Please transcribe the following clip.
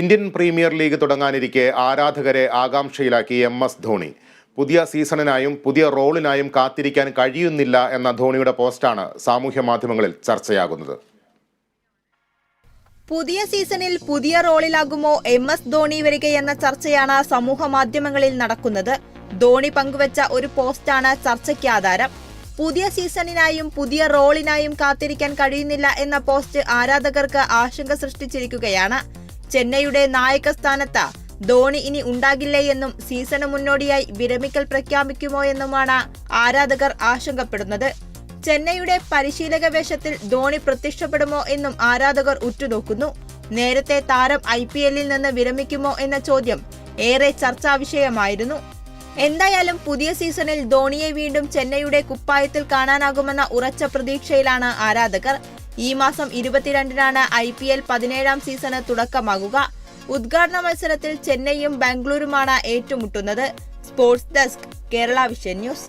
Indian premier league തുടങ്ങാനിരിക്കെ ആരാധകരെ ആകാംക്ഷയിലാക്കി M S Dhoni. പുതിയ സീസണിനായും പുതിയ റോളിനായും കാത്തിരിക്കാൻ കഴിയുന്നില്ല എന്ന ധോണിയുടെ പോസ്റ്റാണ് സാമൂഹ്യ മാധ്യമങ്ങളിൽ ചർച്ചയാകുന്നത്. പുതിയ സീസണിൽ പുതിയ റോളിലാകുമോ എം എസ് ധോണി വരികയെന്ന ചർച്ചയാണ് സമൂഹ മാധ്യമങ്ങളിൽ നടക്കുന്നത്. ധോണി പങ്കുവച്ച ഒരു പോസ്റ്റാണ് ചർച്ചയ്ക്ക് ആധാരം. പുതിയ സീസണിനായും പുതിയ റോളിനായും കാത്തിരിക്കാൻ കഴിയുന്നില്ല എന്ന പോസ്റ്റ് ആരാധകർക്ക് ആശങ്ക സൃഷ്ടിച്ചിരിക്കുകയാണ്. ചെന്നൈയുടെ നായക സ്ഥാനത്ത് ധോണി ഇനി ഉണ്ടാകില്ലേ എന്നും സീസണ് മുന്നോടിയായി വിരമിക്കൽ പ്രഖ്യാപിക്കുമോ എന്നുമാണ് ആരാധകർ ആശങ്കപ്പെടുന്നത്. ചെന്നൈയുടെ പരിശീലക വേഷത്തിൽ ധോണി പ്രത്യക്ഷപ്പെടുമോ എന്നും ആരാധകർ ഉറ്റുനോക്കുന്നു. നേരത്തെ താരം ഐ പി എല്ലിൽ നിന്ന് വിരമിക്കുമോ എന്ന ചോദ്യം ഏറെ ചർച്ചാ വിഷയമായിരുന്നു. എന്തായാലും പുതിയ സീസണിൽ ധോണിയെ വീണ്ടും ചെന്നൈയുടെ കുപ്പായത്തിൽ കാണാനാകുമെന്ന ഉറച്ച പ്രതീക്ഷയിലാണ് ആരാധകർ. ഈ മാസം ഇരുപത്തിരണ്ടിനാണ് ഐ പി എൽ പതിനേഴാം സീസണ് തുടക്കമാകുക. ഉദ്ഘാടന മത്സരത്തിൽ ചെന്നൈയും ബാംഗ്ലൂരുമാണ് ഏറ്റുമുട്ടുന്നത്. Sports desk Kerala vision news.